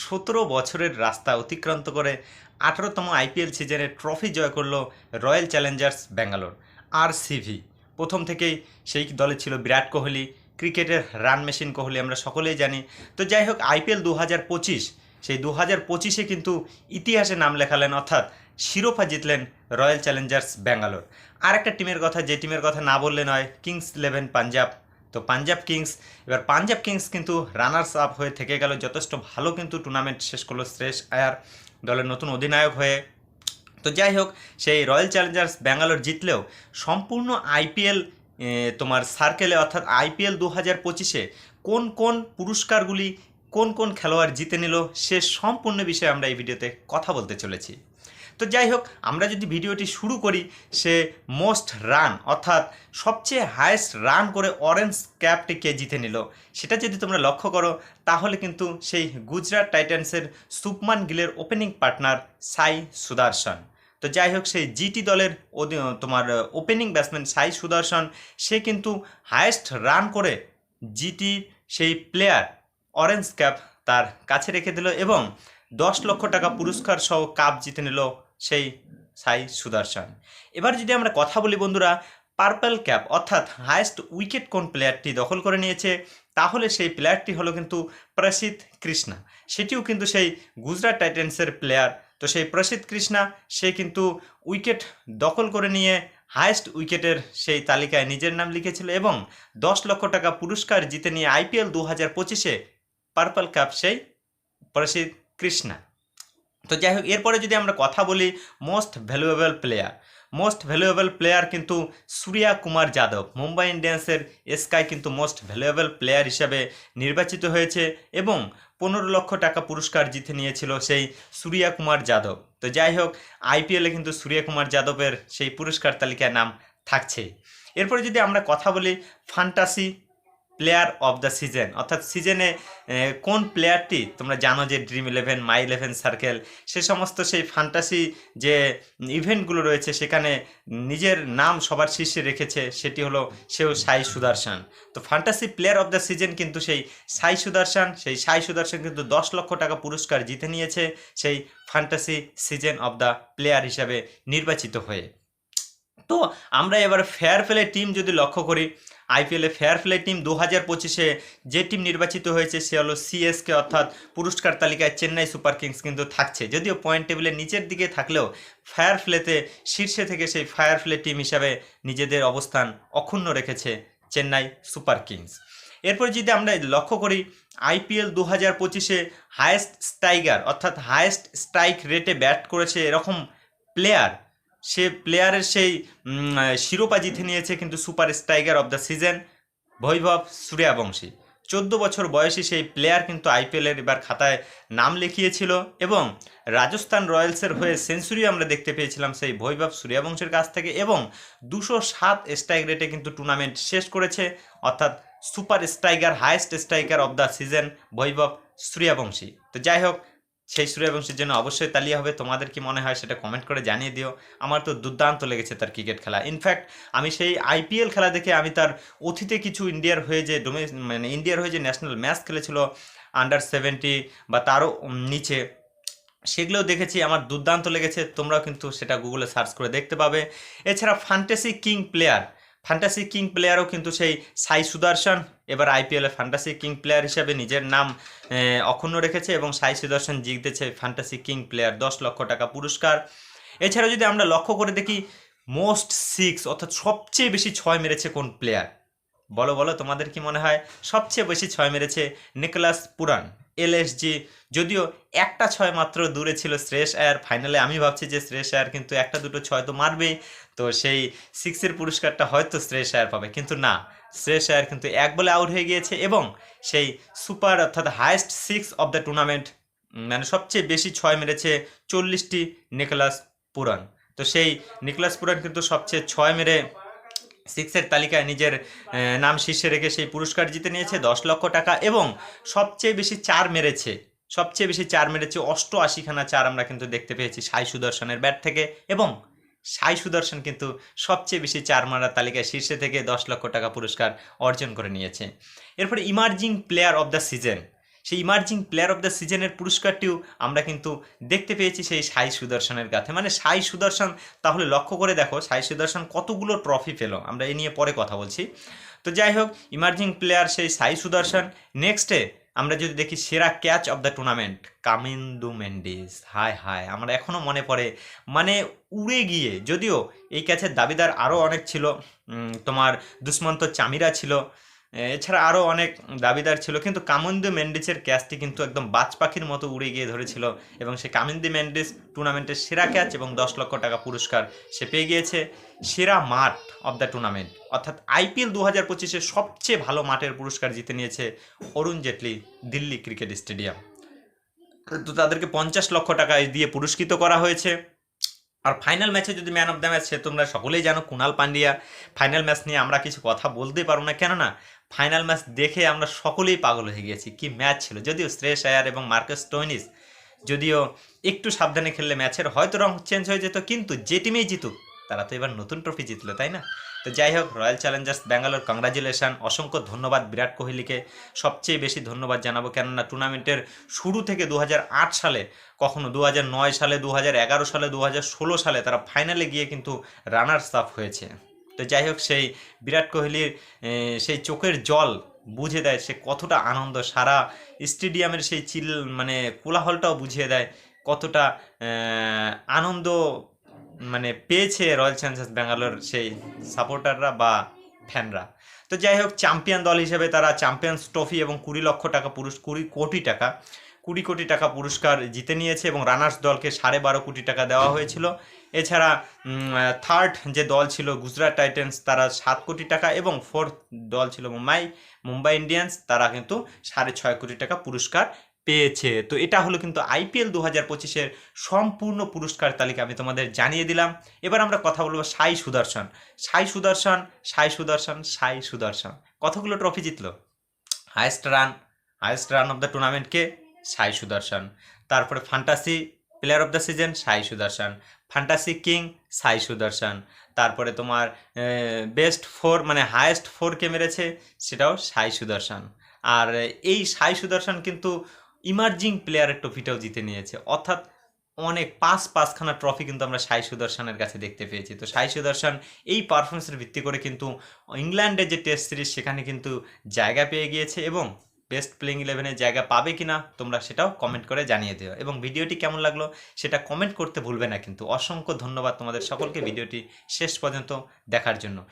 সতেরো বছরের রাস্তা অতিক্রান্ত করে আঠারোতম আইপিএল সিজনে ট্রফি জয় করল Royal Challengers Bangalore R C B প্রথম থেকেই সেই দলে ছিল বিরাট কোহলি, ক্রিকেটের রান মেশিন কোহলি আমরা সকলেই জানি। তো যাই হোক, আইপিএল দু হাজার পঁচিশ, সেই দু হাজার পঁচিশে কিন্তু ইতিহাসে নাম লেখালেন, অর্থাৎ শিরোপা জিতলেন রয়্যাল চ্যালেঞ্জার্স ব্যাঙ্গালোর। আর একটা টিমের কথা, যে টিমের কথা না বললে নয়, কিংস ইলেভেন পাঞ্জাব। তো পাঞ্জাব কিংস, এবার পাঞ্জাব কিংস কিন্তু রানার্স আপ হয়ে থেকে গেল, যথেষ্ট ভালো কিন্তু টুর্নামেন্ট শেষ করল শ্রেষ আয়ার দলের নতুন অধিনায়ক হয়ে। তো যাই হোক, সেই রয়্যাল চ্যালেঞ্জার্স ব্যাঙ্গালোর জিতলেও সম্পূর্ণ আইপিএল তোমার সার্কেলে অর্থাৎ আইপিএল দু হাজার পঁচিশে কোন কোন পুরস্কারগুলি, কোন কোন খেলোয়াড় জিতে নিল, সে সম্পূর্ণ বিষয়ে আমরা এই ভিডিওতে কথা বলতে চলেছি। তো যাই হোক, আমরা যদি ভিডিওটি শুরু করি, সে মোস্ট রান, অর্থাৎ সবচেয়ে হায়েস্ট রান করে অরেঞ্জ ক্যাপটি কে জিতে নিল? সেটা যদি তোমরা লক্ষ্য করো, তাহলে কিন্তু সেই গুজরাট টাইটান্সের সুপমান গিলের ওপেনিং পার্টনার সাই সুদর্শন। তো যাই হোক, সেই জিটি দলের তোমার ওপেনিং ব্যাটসম্যান সাই সুদর্শন, সে কিন্তু হায়েস্ট রান করে জিটি সেই প্লেয়ার অরেঞ্জ ক্যাপ তার কাছে রেখে দিল এবং দশ লক্ষ টাকা পুরস্কার সহ কাপ জিতে নিল সেই সাই সুদর্শন। এবার যদি আমরা কথা বলি বন্ধুরা পার্পল ক্যাপ অর্থাৎ হায়েস্ট উইকেট কোন প্লেয়ারটি দখল করে নিয়েছে, তাহলে সেই প্লেয়ারটি হলো কিন্তু প্রসিদ্ধ কৃষ্ণা। সেটিও কিন্তু সেই গুজরাট টাইটেন্সের প্লেয়ার তো সেই প্রসিদ্ধ কৃষ্ণা, সে কিন্তু উইকেট দখল করে নিয়ে হায়েস্ট উইকেটের সেই তালিকায় নিজের নাম লিখেছিল এবং দশ লক্ষ টাকা পুরস্কার জিতে নিয়ে আইপিএল দু হাজার পঁচিশে পার্পল কাপ সেই প্রসিদ্ধ কৃষ্ণা। তো যাই হোক, এরপরে যদি আমরা কথা বলি most valuable player most valuable player কিন্তু সূর্যা কুমার যাদব। মুম্বাই ইন্ডিয়ান্সের স্কাই কিন্তু মোস্ট ভ্যালুয়েবল প্লেয়ার হিসাবে নির্বাচিত হয়েছে এবং পনেরো লক্ষ টাকা পুরস্কার জিতে নিয়েছিল সেই সূর্যা কুমার যাদব। তো যাই হোক আইপিএলে কিন্তু সূর্যা কুমার যাদবের সেই পুরস্কার তালিকায় নাম থাকছে এরপরে যদি আমরা কথা বলি fantasy player of the season অর্থাৎ সিজনে কোন প্লেয়ারটি তোমরা জানো যে Dream Eleven My Eleven Circle সে সমস্ত সেই ফান্টাসি যে ইভেন্টগুলো রয়েছে সেখানে নিজের নাম সবার শীর্ষে রেখেছে, সেটি হলো সেও সাই সুদর্শন। তো fantasy player of the season কিন্তু সেই সাই সুদর্শন, সেই সাই সুদর্শন কিন্তু দশ লক্ষ টাকা পুরস্কার জিতে নিয়েছে সেই fantasy season of the player হিসাবে নির্বাচিত হয়ে। তো আমরা এবার ফেয়ার প্লে টিম যদি লক্ষ্য করি আইপিএলে ফেয়ার প্লে টিম দু হাজার পঁচিশে যে টিম নির্বাচিত হয়েছে, সে হলো সিএসকে অর্থাৎ পুরস্কার তালিকায় চেন্নাই সুপার কিংস কিন্তু থাকছে। যদিও পয়েন্ট টেবিলের নিচের দিকে থাকলেও ফায়ার প্লেতে শীর্ষে থেকে সেই ফায়ার প্লে টিম হিসাবে নিজেদের অবস্থান অক্ষুণ্ণ রেখেছে চেন্নাই সুপার কিংস। এরপর যদি আমরা লক্ষ্য করি, আইপিএল দু হাজার পঁচিশে হায়েস্ট স্ট্রাইকার অর্থাৎ হায়েস্ট স্ট্রাইক রেটে ব্যাট করেছে এরকম প্লেয়ার সে প্লেয়ারের সেই শিরোপা জিতে নিয়েছে কিন্তু super striker of the season Vaibhav Suryavanshi. চোদ্দ বছর বয়সী সেই প্লেয়ার কিন্তু আইপিএলের এবার খাতায় নাম লিখিয়েছিল এবং রাজস্থান রয়্যালসের হয়ে সেঞ্চুরি আমরা দেখতে পেয়েছিলাম সেই বৈভব সূর্যবংশের কাছ থেকে এবং দুশো সাত স্ট্রাইক রেটে কিন্তু টুর্নামেন্ট শেষ করেছে, অর্থাৎ super striker highest striker of the season Vaibhav Suryavanshi. তো যাই হোক সেই সূর্যবংশীর জন্য অবশ্যই তালিয়া হবে। তোমাদের কি মনে হয় সেটা কমেন্ট করে জানিয়ে দিও। আমার তো দুর্দান্ত লেগেছে তার ক্রিকেট খেলা। ইনফ্যাক্ট আমি সেই আইপিএল খেলা দেখে আমি তার অতীতে কিছু ইন্ডিয়ার হয়ে যে ডোমে মানে ইন্ডিয়ার হয়ে যে ন্যাশনাল ম্যাচ খেলেছিল আন্ডার সেভেন্টি বা তারও নিচে সেগুলোও দেখেছি। আমার দুর্দান্ত লেগেছে। তোমরাও কিন্তু সেটা গুগলে সার্চ করে দেখতে পাবে। এছাড়া fantasy king player fantasy king প্লেয়ারও কিন্তু সেই সাই সুদর্শন এবার আইপিএলে ফ্যান্টাসি কিং প্লেয়ার হিসেবে নিজের নাম অক্ষুণ্ণ রেখেছে এবং সাই সুদর্শন জিতেছে ফ্যান্টাসি কিং প্লেয়ার দশ লক্ষ টাকা পুরস্কার। এছাড়া যদি আমরা লক্ষ্য করে দেখি মোস্ট সিক্স অর্থাৎ সবচেয়ে বেশি ছয় মেরেছে কোন প্লেয়ার বলো বলো, তোমাদের কি মনে হয়? সবচেয়ে বেশি ছয় মেরেছে নিকোলাস পুরান এলএসজি যদিও একটা ছয় মাত্র দূরে ছিল শ্রেয়স আয়ার। ফাইনালে আমি ভাবছি যে শ্রেয়স আয়ার কিন্তু একটা দুটো ছয় তো মারবেই। তো সেই সিক্সের পুরস্কারটা হয়তো শ্রেয়স আয়ার পাবে, কিন্তু না। শ্রেয়স আয়ার কিন্তু এক বলে আউট হয়ে গিয়েছে এবং সেই সুপার অর্থাৎ highest six of the tournament মানে সবচেয়ে বেশি ছয় মেরেছে চল্লিশটি নিকোলাস পুরান। তো সেই নিকোলাস পুরান কিন্তু সবচেয়ে ছয় মেরে সিক্সের তালিকায় নিজের নাম শীর্ষে রেখে সেই পুরস্কার জিতে নিয়েছে দশ লক্ষ টাকা এবং সবচেয়ে বেশি চার মেরেছে, সবচেয়ে বেশি চার মেরেছে অষ্ট আশিখানা চার আমরা কিন্তু দেখতে পেয়েছি সাই সুদর্শনের ব্যাট থেকে এবং সাই সুদর্শন কিন্তু সবচেয়ে বেশি চার মারার তালিকায় শীর্ষে থেকে দশ লক্ষ টাকা পুরস্কার অর্জন করে নিয়েছে। এরপরে emerging player of the season সেই ইমার্জিং প্লেয়ার অফ দ্য সিজনের পুরস্কারটিও আমরা কিন্তু দেখতে পেয়েছি সেই সাই সুদর্শনের কাছে। মানে সাই সুদর্শন, তাহলে লক্ষ্য করে দেখো সাই সুদর্শন কতগুলো ট্রফি পেল। আমরা এই নিয়ে পরে কথা বলছি। তো যাই হোক ইমার্জিং প্লেয়ার সেই সাই সুদর্শন নেক্সটে আমরা যদি দেখি সেরা catch of the tournament Kamindu Mendis. হায় হায় আমার এখনও মনে পড়ে। মানে উড়ে গিয়ে, যদিও এই ক্যাচের দাবিদার আরও অনেক ছিল। তোমার দুষ্মন্ত চামিরা ছিল। এছাড়া আরও অনেক দাবিদার ছিল, কিন্তু কামিন্দু মেন্ডিসের ক্যাচটি কিন্তু একদম বাজ পাখির মতো উড়ে গিয়ে ধরেছিল এবং সে কামিন্দু মেন্ডিস টুর্নামেন্টের সেরা ক্যাচ এবং দশ লক্ষ টাকা পুরস্কার সে পেয়ে গিয়েছে। সেরা মাঠ অফ দ্য টুর্নামেন্ট অর্থাৎ আইপিএল দু হাজার পঁচিশে সবচেয়ে ভালো মাঠের পুরস্কার জিতে নিয়েছে অরুণ জেটলি, দিল্লি ক্রিকেট স্টেডিয়াম। তো তাদেরকে পঞ্চাশ লক্ষ টাকা দিয়ে পুরস্কৃত করা হয়েছে। আর ফাইনাল ম্যাচে যদি ম্যান অফ দ্য ম্যাচ সে তোমরা সকলেই জানো কুণাল পান্ডিয়া। ফাইনাল ম্যাচ নিয়ে আমরা কিছু কথা বলতে পারব না, কেননা ফাইনাল ম্যাচ দেখে আমরা সকলেই পাগল হয়ে গিয়েছি। কি ম্যাচ ছিল? যদিও শ্রেয়স আয়ার এবং মার্কেস টোয়েনিস যদিও একটু সাবধানে খেললে ম্যাচের হয়তো রং চেঞ্জ হয়ে যেত, কিন্তু যে টিমেই জিতুক, তারা তো এবার নতুন ট্রফি জিতলো, তাই না? তো যাই হোক রয়্যাল চ্যালেঞ্জার্স ব্যাঙ্গালোর কংগ্রাচুলেশন অসংখ্য ধন্যবাদ বিরাট কোহলিকে। সবচেয়ে বেশি ধন্যবাদ জানাব কেননা টুর্নামেন্টের শুরু থেকে দু হাজার আট সালে, কখনো দু হাজার নয় সালে, দু হাজার এগারো সালে, দু হাজার ষোলো সালে তারা ফাইনালে গিয়ে কিন্তু রানার্স আপ হয়েছে। তো যাই হোক, সেই বিরাট কোহলির সেই চোখের জল বুঝে দেয় সে কতটা আনন্দ। সারা স্টেডিয়ামের সেই চিল মানে কোলাহলটাও বুঝিয়ে দেয় কতটা আনন্দ মানে পেয়েছে রয়্যাল চ্যালেঞ্জার্স ব্যাঙ্গালোর সেই সাপোর্টাররা বা ফ্যানরা তো যাই হোক চ্যাম্পিয়ন দল হিসেবে তারা চ্যাম্পিয়ন্স ট্রফি এবং কুড়ি লক্ষ টাকা পুরুষ, কুড়ি কোটি টাকা, কুড়ি কোটি টাকা পুরস্কার জিতে নিয়েছে এবং রানার্স দলকে সাড়ে বারো কোটি টাকা দেওয়া হয়েছিল। এছাড়া থার্ড যে দল ছিল গুজরাট টাইটেন্স তারা সাত কোটি টাকা এবং ফোর্থ দল ছিল মুম্বাই মুম্বাই ইন্ডিয়ান্স তারা কিন্তু সাড়ে ছয় কোটি টাকা পুরস্কার পেয়েছে। তো এটা হলো কিন্তু আইপিএল দু হাজার পঁচিশের সম্পূর্ণ পুরস্কার তালিকা আমি তোমাদের জানিয়ে দিলাম। এবার আমরা কথা বলব সাই সুদর্শন। সাই সুদর্শন সাই সুদর্শন সাই সুদর্শন। কতগুলো ট্রফি জিতলো? Highest run highest run of the টুর্নামেন্টকে Sai Sudharsan. তারপরে fantasy player of the season Sai Sudharsan. Fantasy king সাই সুদর্শন। তারপরে তোমার বেস্ট ফোর মানে হায়েস্ট ফোরকে মেরেছে, সেটাও সাই সুদর্শন। আর এই সাই সুদর্শন কিন্তু ইমার্জিং প্লেয়ারের ট্রফিটাও জিতে নিয়েছে। অর্থাৎ অনেক পাঁচ, পাঁচখানা ট্রফি কিন্তু আমরা সাই সুদর্শনের কাছে দেখতে পেয়েছি। তো সাই সুদর্শন এই পারফরমেন্সের ভিত্তি করে কিন্তু ইংল্যান্ডের যে টেস্ট সিরিজ সেখানে কিন্তু জায়গা পেয়ে গিয়েছে এবং বেস্ট প্লেইং ইলেভেনে জায়গা পাবে কি না তোমরা সেটাও কমেন্ট করে জানিয়ে দিও। এবং ভিডিওটি কেমন লাগল সেটা কমেন্ট করতে ভুলবে না কিন্তু। অসংখ্য ধন্যবাদ তোমাদের সকলকে। ভিডিওটি শেষ পর্যন্ত দেখার জন্য।